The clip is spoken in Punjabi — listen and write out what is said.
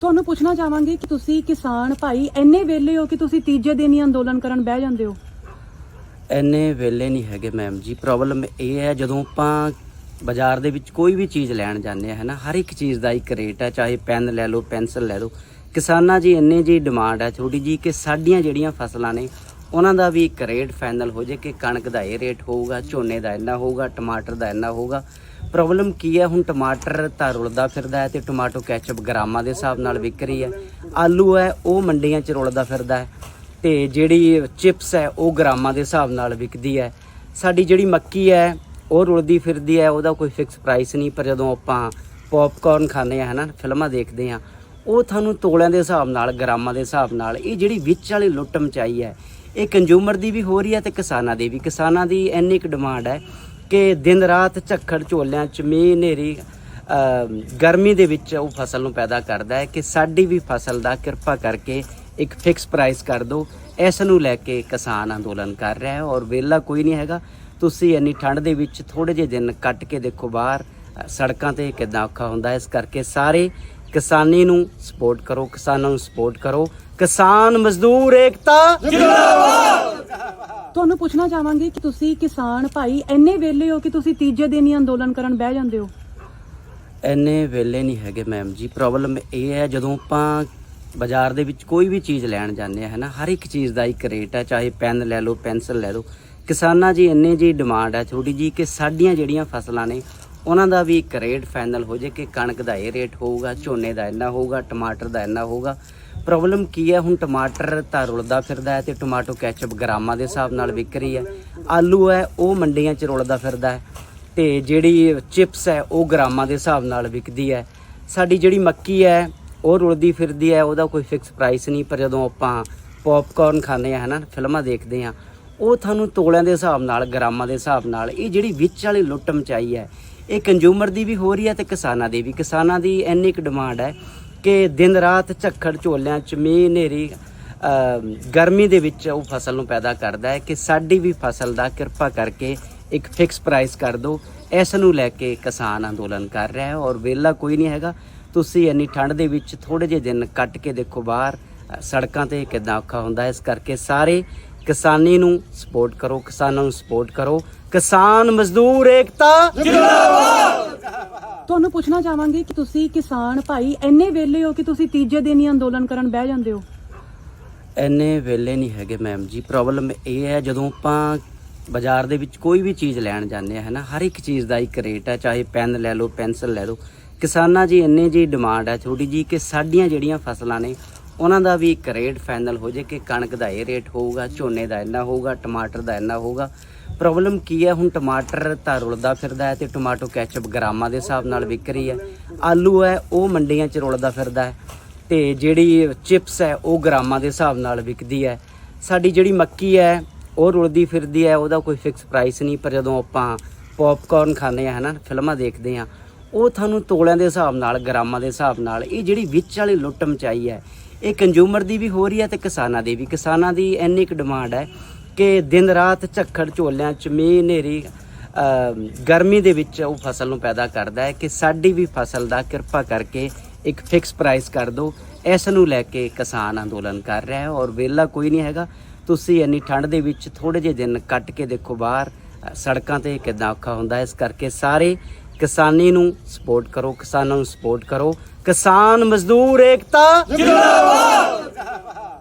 ਤੁਹਾਨੂੰ ਪੁੱਛਣਾ ਚਾਹਾਂਗੇ ਕਿ ਤੁਸੀਂ ਕਿਸਾਨ ਭਾਈ ਇੰਨੇ ਵੇਲੇ ਹੋ ਕਿ ਤੁਸੀਂ ਤੀਜੇ ਦਿਨ ਹੀ ਅੰਦੋਲਨ ਕਰਨ ਬਹਿ ਜਾਂਦੇ ਹੋ? ਇੰਨੇ ਵੇਲੇ ਨਹੀਂ ਹੈਗੇ ਮੈਮ ਜੀ। ਪ੍ਰੋਬਲਮ ਇਹ ਹੈ, ਜਦੋਂ ਆਪਾਂ ਬਾਜ਼ਾਰ ਦੇ ਵਿੱਚ ਕੋਈ ਵੀ ਚੀਜ਼ ਲੈਣ ਜਾਂਦੇ ਆ ਹੈ ਨਾ ਹਰ ਇੱਕ ਚੀਜ਼ ਦਾ ਇੱਕ ਰੇਟ ਹੈ, ਚਾਹੇ ਪੈਨ ਲੈ ਲਓ ਪੈਨਸਲ ਲੈ ਲਓ। ਕਿਸਾਨਾਂ ਜੀ ਇੰਨੇ ਜੀ ਡਿਮਾਂਡ ਹੈ ਥੋੜੀ ਜੀ ਕਿ ਸਾਡੀਆਂ ਜਿਹੜੀਆਂ ਫਸਲਾਂ ਨੇ, ਉਹਨਾਂ ਦਾ ਵੀ ਇੱਕ ਰੇਟ ਫਾਈਨਲ ਹੋ ਜੇ ਕਿ ਕਣਕ ਦਾ ਇਹ ਰੇਟ ਹੋਊਗਾ, ਝੋਨੇ ਦਾ ਇੰਨਾ ਹੋਊਗਾ, ਟਮਾਟਰ ਦਾ ਇੰਨਾ ਹੋਊਗਾ। ਪ੍ਰੋਬਲਮ ਕੀ ਹੈ? ਹੁਣ ਟਮਾਟਰ ਤਾਂ ਰੁਲਦਾ ਫਿਰਦਾ ਹੈ ਤੇ ਟਮਾਟੋ ਕੈਚਅਪ ਗ੍ਰਾਮਾਂ ਦੇ ਹਿਸਾਬ ਨਾਲ ਵਿਕ ਰਹੀ ਹੈ। ਆਲੂ ਹੈ, ਉਹ ਮੰਡੀਆਂ 'ਚ ਰੁਲਦਾ ਫਿਰਦਾ ਹੈ ਤੇ ਜਿਹੜੀ ਚਿਪਸ ਹੈ, ਉਹ ਗ੍ਰਾਮਾਂ ਦੇ ਹਿਸਾਬ ਨਾਲ ਵਿਕਦੀ ਹੈ। ਸਾਡੀ ਜਿਹੜੀ ਮੱਕੀ ਹੈ, ਉਹ ਰੁਲਦੀ ਫਿਰਦੀ ਹੈ, ਉਹਦਾ ਕੋਈ ਫਿਕਸ ਪ੍ਰਾਈਸ ਨਹੀਂ, ਪਰ ਜਦੋਂ ਆਪਾਂ ਪੌਪਕਾਰਨ ਖਾਂਦੇ ਆ ਹਨਾ, ਫਿਲਮਾਂ ਦੇਖਦੇ ਆ ਉਹ ਤੁਹਾਨੂੰ ਤੋਲਿਆਂ ਦੇ ਹਿਸਾਬ ਨਾਲ, ਗ੍ਰਾਮਾਂ ਦੇ ਹਿਸਾਬ ਨਾਲ, ਇਹ ਜਿਹੜੀ ਵਿੱਚ ਵਾਲੀ ਲੁੱਟ ਮਚਾਈ ਹੈ, ਇਹ ਕੰਜ਼ੂਮਰ ਦੀ ਵੀ ਹੋ ਰਹੀ ਹੈ ਤੇ ਕਿਸਾਨਾਂ ਦੀ ਵੀ। ਕਿਸਾਨਾਂ ਦੀ ਇੰਨੀ ਕੁ ਡਿਮਾਂਡ ਹੈ ਕਿ ਦਿਨ ਰਾਤ ਝੱਖੜ ਝੋਲਿਆਂ ਚ ਮੀਂਹ ਹਨੇਰੀ ਗਰਮੀ ਦੇ ਵਿੱਚ ਉਹ ਫਸਲ ਨੂੰ ਪੈਦਾ ਕਰਦਾ ਹੈ ਕਿ ਸਾਡੀ ਵੀ ਫਸਲ ਦਾ ਕਿਰਪਾ ਕਰਕੇ ਇੱਕ ਫਿਕਸ ਪ੍ਰਾਈਸ ਕਰ ਦਿਓ। ਇਸ ਨੂੰ ਲੈ ਕੇ ਕਿਸਾਨ ਅੰਦੋਲਨ ਕਰ ਰਿਹਾ ਹੈ ਔਰ ਵੇਲਾ ਕੋਈ ਨਹੀਂ ਹੈਗਾ। ਤੁਸੀਂ ਇੰਨੀ ਠੰਡ ਦੇ ਵਿੱਚ ਥੋੜੇ ਜਿਹੇ ਦਿਨ ਕੱਟ ਕੇ ਦੇਖੋ ਬਾਹਰ ਸੜਕਾਂ ਤੇ ਕਿੰਨਾ ਔਖਾ ਹੁੰਦਾ ਇਸ ਕਰਕੇ ਸਾਰੇ ਕਿਸਾਨੀ ਨੂੰ ਸਪੋਰਟ ਕਰੋ, ਕਿਸਾਨਾਂ ਨੂੰ ਸਪੋਰਟ ਕਰੋ। ਕਿਸਾਨ ਮਜ਼ਦੂਰ ਏਕਤਾ ਤੁਹਾਨੂੰ ਪੁੱਛਣਾ ਚਾਹਾਂਗੇ ਕਿ ਤੁਸੀਂ ਕਿਸਾਨ ਭਾਈ ਇੰਨੇ ਵੇਲੇ ਹੋ ਕਿ ਤੁਸੀਂ ਤੀਜੇ ਦਿਨ ਹੀ ਅੰਦੋਲਨ ਕਰਨ ਬਹਿ ਜਾਂਦੇ ਹੋ? ਇੰਨੇ ਵੇਲੇ ਨਹੀਂ ਹੈਗੇ ਮੈਮ ਜੀ। ਪ੍ਰੋਬਲਮ ਇਹ ਹੈ, ਜਦੋਂ ਆਪਾਂ ਬਾਜ਼ਾਰ ਦੇ ਵਿੱਚ ਕੋਈ ਵੀ ਚੀਜ਼ ਲੈਣ ਜਾਂਦੇ ਆ ਹੈ ਨਾ, ਹਰ ਇੱਕ ਚੀਜ਼ ਦਾ ਇੱਕ ਰੇਟ ਹੈ, ਚਾਹੇ ਪੈਨ ਲੈ ਲਓ ਪੈਨਸਲ ਲੈ ਲਓ। ਕਿਸਾਨਾਂ ਜੀ, ਇੰਨੇ ਜੀ ਡਿਮਾਂਡ ਹੈ ਥੋੜੀ ਜੀ ਕਿ ਸਾਡੀਆਂ ਜਿਹੜੀਆਂ ਫਸਲਾਂ ਨੇ, ਉਹਨਾਂ ਦਾ ਵੀ ਇੱਕ ਰੇਟ ਫਾਈਨਲ ਹੋ ਜੇ ਕਿ ਕਣਕ ਦਾ ਇਹ ਰੇਟ ਹੋਊਗਾ, ਝੋਨੇ ਦਾ ਇੰਨਾ ਹੋਊਗਾ, ਟਮਾਟਰ ਦਾ ਇੰਨਾ ਹੋਊਗਾ। ਪ੍ਰੋਬਲਮ ਕੀ ਹੈ? ਹੁਣ ਟਮਾਟਰ ਤਾਂ ਰੁਲਦਾ ਫਿਰਦਾ ਹੈ ਤੇ ਟਮਾਟੋ ਕੈਚਅਪ ਗ੍ਰਾਮਾਂ ਦੇ ਹਿਸਾਬ ਨਾਲ ਵਿਕ ਰਹੀ ਹੈ। ਆਲੂ ਹੈ, ਉਹ ਮੰਡੀਆਂ 'ਚ ਰੁਲਦਾ ਫਿਰਦਾ ਹੈ ਤੇ ਜਿਹੜੀ ਚਿਪਸ ਹੈ, ਉਹ ਗ੍ਰਾਮਾਂ ਦੇ ਹਿਸਾਬ ਨਾਲ ਵਿਕਦੀ ਹੈ। ਸਾਡੀ ਜਿਹੜੀ ਮੱਕੀ ਹੈ, ਉਹ ਰੁਲਦੀ ਫਿਰਦੀ ਹੈ, ਉਹਦਾ ਕੋਈ ਫਿਕਸ ਪ੍ਰਾਈਸ ਨਹੀਂ, ਪਰ ਜਦੋਂ ਆਪਾਂ ਪੌਪਕਾਰਨ ਖਾਂਦੇ ਆ ਹਨਾ ਫਿਲਮਾਂ ਦੇਖਦੇ ਆ ਉਹ ਤੁਹਾਨੂੰ ਤੋਲਿਆਂ ਦੇ ਹਿਸਾਬ ਨਾਲ, ਗ੍ਰਾਮਾਂ ਦੇ ਹਿਸਾਬ ਨਾਲ, ਇਹ ਜਿਹੜੀ ਵਿੱਚ ਵਾਲੀ ਲੁੱਟ ਮਚਾਈ ਹੈ, ਇਹ ਕੰਜ਼ੂਮਰ ਦੀ ਵੀ ਹੋ ਰਹੀ ਹੈ ਤੇ ਕਿਸਾਨਾਂ ਦੀ ਵੀ। ਕਿਸਾਨਾਂ ਦੀ ਇੰਨੀ ਕੁ ਡਿਮਾਂਡ ਹੈ ਕਿ ਦਿਨ ਰਾਤ ਝੱਖੜ ਝੋਲਿਆਂ ਚ ਮੀਂਹ ਹਨੇਰੀ ਗਰਮੀ ਦੇ ਵਿੱਚ ਉਹ ਫਸਲ ਨੂੰ ਪੈਦਾ ਕਰਦਾ ਹੈ ਕਿ ਸਾਡੀ ਵੀ ਫਸਲ ਦਾ ਕਿਰਪਾ ਕਰਕੇ ਇੱਕ ਫਿਕਸ ਪ੍ਰਾਈਸ ਕਰ ਦਿਓ। ਇਸ ਨੂੰ ਲੈ ਕੇ ਕਿਸਾਨ ਅੰਦੋਲਨ ਕਰ ਰਿਹਾ ਹੈ ਔਰ ਵੇਲਾ ਕੋਈ ਨਹੀਂ ਹੈਗਾ। ਤੁਸੀਂ ਇੰਨੀ ਠੰਡ ਦੇ ਵਿੱਚ ਥੋੜੇ ਜਿਹੇ ਦਿਨ ਕੱਟ ਕੇ ਦੇਖੋ ਬਾਹਰ ਸੜਕਾਂ ਤੇ ਕਿੰਨਾ ਔਖਾ ਹੁੰਦਾ ਹੈ। ਇਸ ਕਰਕੇ ਸਾਰੇ ਕਿਸਾਨੀ ਨੂੰ ਸਪੋਰਟ ਕਰੋ, ਕਿਸਾਨਾਂ ਨੂੰ ਸਪੋਰਟ ਕਰੋ। ਕਿਸਾਨ ਮਜ਼ਦੂਰ ਏਕਤਾ ਤੁਹਾਨੂੰ ਪੁੱਛਣਾ ਚਾਹਾਂਗੇ ਕਿ ਤੁਸੀਂ ਕਿਸਾਨ ਭਾਈ ਇੰਨੇ ਵੇਲੇ ਹੋ ਕਿ ਤੁਸੀਂ ਤੀਜੇ ਦਿਨ ਹੀ ਅੰਦੋਲਨ ਕਰਨ ਬਹਿ ਜਾਂਦੇ ਹੋ? ਇੰਨੇ ਵੇਲੇ ਨਹੀਂ ਹੈਗੇ ਮੈਮ ਜੀ। ਪ੍ਰੋਬਲਮ ਇਹ ਹੈ, ਜਦੋਂ ਆਪਾਂ ਬਾਜ਼ਾਰ ਦੇ ਵਿੱਚ ਕੋਈ ਵੀ ਚੀਜ਼ ਲੈਣ ਜਾਂਦੇ ਆ ਹੈ ਨਾ ਹਰ ਇੱਕ ਚੀਜ਼ ਦਾ ਇੱਕ ਰੇਟ ਹੈ, ਚਾਹੇ ਪੈਨ ਲੈ ਲਓ ਪੈਨਸਲ ਲੈ ਲਓ। ਕਿਸਾਨਾਂ ਜੀ, ਇੰਨੇ ਜੀ ਡਿਮਾਂਡ ਹੈ ਛੋਟੀ ਜੀ ਕਿ ਸਾਡੀਆਂ ਜਿਹੜੀਆਂ ਫਸਲਾਂ ਨੇ, ਉਹਨਾਂ ਦਾ ਵੀ ਇੱਕ ਰੇਟ ਫਾਈਨਲ ਹੋ ਜੇ ਕਿ ਕਣਕ ਦਾ ਇਹ ਰੇਟ ਹੋਊਗਾ, ਝੋਨੇ ਦਾ ਇੰਨਾ ਹੋਊਗਾ, ਟਮਾਟਰ ਦਾ ਇੰਨਾ ਹੋਊਗਾ। ਪ੍ਰੋਬਲਮ ਕੀ ਹੈ? ਹੁਣ ਟਮਾਟਰ ਤਾਂ ਰੁਲਦਾ ਫਿਰਦਾ ਹੈ ਤੇ ਟਮਾਟੋ ਕੈਚਅਪ ਗ੍ਰਾਮਾਂ ਦੇ ਹਿਸਾਬ ਨਾਲ ਵਿਕ ਰਹੀ ਹੈ। ਆਲੂ ਹੈ, ਉਹ ਮੰਡੀਆਂ 'ਚ ਰੁਲਦਾ ਫਿਰਦਾ ਹੈ ਤੇ ਜਿਹੜੀ ਚਿਪਸ ਹੈ, ਉਹ ਗ੍ਰਾਮਾਂ ਦੇ ਹਿਸਾਬ ਨਾਲ ਵਿਕਦੀ ਹੈ। ਸਾਡੀ ਜਿਹੜੀ ਮੱਕੀ ਹੈ, ਉਹ ਰੁਲਦੀ ਫਿਰਦੀ ਹੈ, ਉਹਦਾ ਕੋਈ ਫਿਕਸ ਪ੍ਰਾਈਸ ਨਹੀਂ, ਪਰ ਜਦੋਂ ਆਪਾਂ ਪੌਪਕਾਰਨ ਖਾਂਦੇ ਆ ਹਨਾ, ਫਿਲਮਾਂ ਦੇਖਦੇ ਆ ਉਹ ਤੁਹਾਨੂੰ ਤੋਲਿਆਂ ਦੇ ਹਿਸਾਬ ਨਾਲ, ਗ੍ਰਾਮਾਂ ਦੇ ਹਿਸਾਬ ਨਾਲ, ਇਹ ਜਿਹੜੀ ਵਿੱਚ ਵਾਲੀ ਲੁੱਟ ਮਚਾਈ ਹੈ, ਇਹ ਕੰਜ਼ੂਮਰ ਦੀ ਵੀ ਹੋ ਰਹੀ ਹੈ ਤੇ ਕਿਸਾਨਾਂ ਦੀ ਵੀ। ਕਿਸਾਨਾਂ ਦੀ ਇੰਨੀ ਕੁ ਡਿਮਾਂਡ ਹੈ ਕਿ ਦਿਨ ਰਾਤ ਝੱਖੜ ਝੋਲਿਆਂ ਚ ਮੀਂਹ ਹਨੇਰੀ ਗਰਮੀ ਦੇ ਵਿੱਚ ਉਹ ਫਸਲ ਨੂੰ ਪੈਦਾ ਕਰਦਾ ਹੈ ਕਿ ਸਾਡੀ ਵੀ ਫਸਲ ਦਾ ਕਿਰਪਾ ਕਰਕੇ ਇੱਕ ਫਿਕਸ ਪ੍ਰਾਈਸ ਕਰ ਦਿਓ। ਇਸ ਨੂੰ ਲੈ ਕੇ ਕਿਸਾਨ ਅੰਦੋਲਨ ਕਰ ਰਿਹਾ ਹੈ ਔਰ ਵੇਲਾ ਕੋਈ ਨਹੀਂ ਹੈਗਾ। ਤੁਸੀਂ ਇੰਨੀ ਠੰਡ ਦੇ ਵਿੱਚ ਥੋੜੇ ਜਿਹੇ ਦਿਨ ਕੱਟ ਕੇ ਦੇਖੋ ਬਾਹਰ ਸੜਕਾਂ ਤੇ ਕਿੰਨਾ ਔਖਾ ਹੁੰਦਾ ਇਸ ਕਰਕੇ ਸਾਰੇ ਕਿਸਾਨੀ ਨੂੰ ਸਪੋਰਟ ਕਰੋ, ਕਿਸਾਨਾਂ ਨੂੰ ਸਪੋਰਟ ਕਰੋ। ਕਿਸਾਨ ਮਜ਼ਦੂਰ ਏਕਤਾ